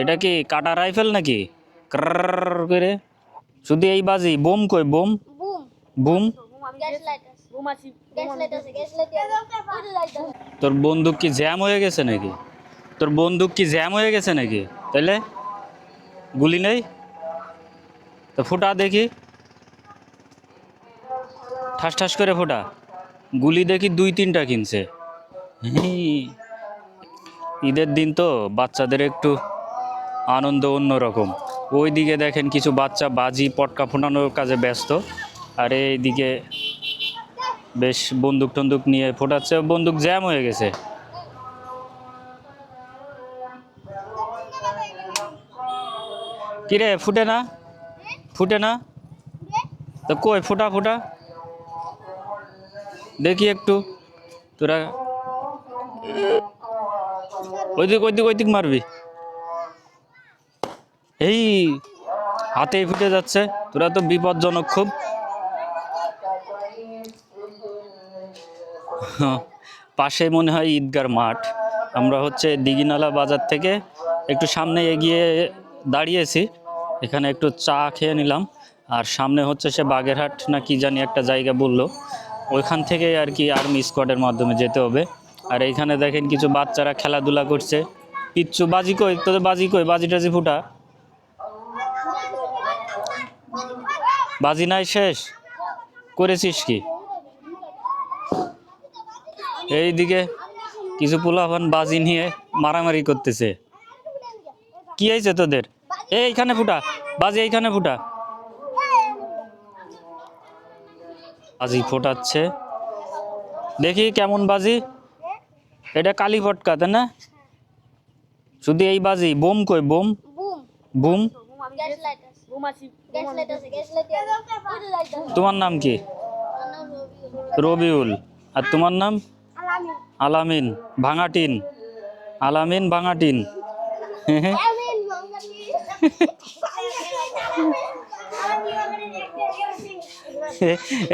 এটা কি কাটা রাইফেল নাকি? ক্রর করে। শুধু এই বাজি বোম কই bomb? Boom. Boom? Gas light আছে বুম আছে। গ্যাস লাইট আছে গ্যাস লাইট আছে। লাইট আছে তোর বন্দুক কি জ্যাম হয়ে গেছে নাকি? তোর বন্দুক কি জ্যাম হয়ে গেছে নাকি? তাইলে গুলি নেই? তো ফুটা দেখি। ঠাস ঠাস করে ফোটা। গুলি দেখি দুই তিনটা কিনছে। হি। ঈদের দিন তো বাচ্চাদের একটু আনন্দ অন্যরকম। ওইদিকে দেখেন কিছু বাচ্চা বাজি, পটকা ফোটানোর কাজে ব্যস্ত। আর এইদিকে বেশ বন্দুক টন্দুক নিয়ে ফোটাচ্ছে। বন্দুক জ্যাম হয়ে গেছে। কিরে, ফুটে না? ফুটে না? তো কই, ফুটা ফুটা? দেখি একটু। তোরা ওইদিক ওইদিক ওইদিক মারবি। এই হাতেই ফুটে যাচ্ছে। তোরা তো বিপজ্জনক খুব। পাশে মনে হয় ঈদগার মাঠ। আমরা হচ্ছে দিঘিনালা বাজার থেকে একটু সামনে এগিয়ে দাঁড়িয়েছি। এখানে একটু চা খেয়ে নিলাম। আর সামনে হচ্ছে সে বাগেরহাট না কি জানি একটা জায়গা বলল। ওইখান থেকে আর কি আর্মি স্কোয়াডের মাধ্যমে যেতে হবে। আর এইখানে দেখেন কিছু বাচ্চারা খেলাধুলা করছে। পিচ্ছু বাজি কই? তোদের বাজি কই? বাজি টাজি ফুটা। বাজি নাই শেষ। করেছিস কি? এইদিকে কিছু পোলাপান বাজি নিয়ে মারামারি করতেছে। কি হয়েছে তোদের? এইখানে ফুটা। বাজি এইখানে ফুটা। বাজি ফোটাচ্ছে। দেখি কেমন বাজি। এটা কালী ফটকা তাই না? শুধু এই বাজি। বোম কই? বোম। বুম? তোমার নাম কি? রবিউল। আর তোমার নাম? আলামিন। ভাঙাটিন। আলামিন ভাঙাটিন।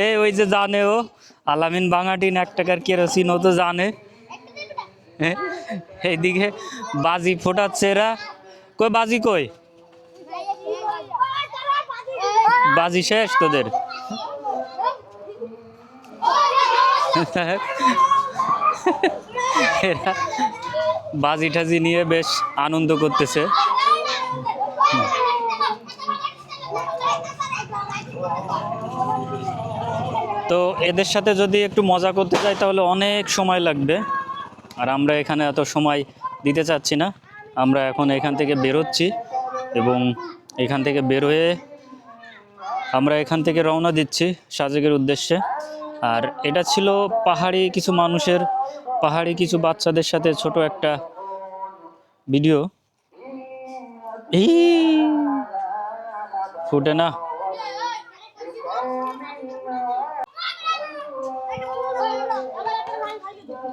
এই ওই যে জানে ও। আলামিন ভাঙাটিন এক টাকার কেরোসিন ও তো জানে। এইদিকে বাজি ফোটাচ্ছে এরা। কই বাজি কই? বাজি শেষ তোদের? বাজি ঠাজি নিয়ে বেশ আনন্দ করতেছে। তো এদের সাথে যদি একটু মজা করতে চাই তাহলে অনেক সময় লাগবে। আর আমরা এখানে এত সময় দিতে চাচ্ছি না। আমরা এখন এখান থেকে বেরোচ্ছি এবং এখান থেকে বের হয়ে আমরা এখান থেকে রওনা দিচ্ছি সাজেকের উদ্দেশ্যে। আর এটা ছিল পাহাড়ি কিছু মানুষের, পাহাড়ি কিছু বাচ্চাদের সাথে ছোট একটা ভিডিও। ফুটে না।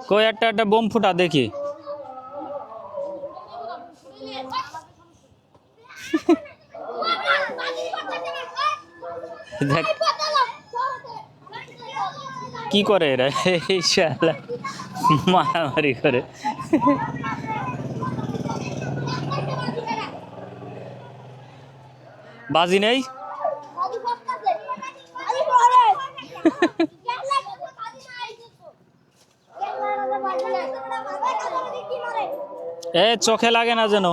কই, একটা একটা বোম ফুটা দেখি। দেখ। কি করে এরা? শালা মারামারি করে। বাজি নেই? এ চোখে লাগে না যেন।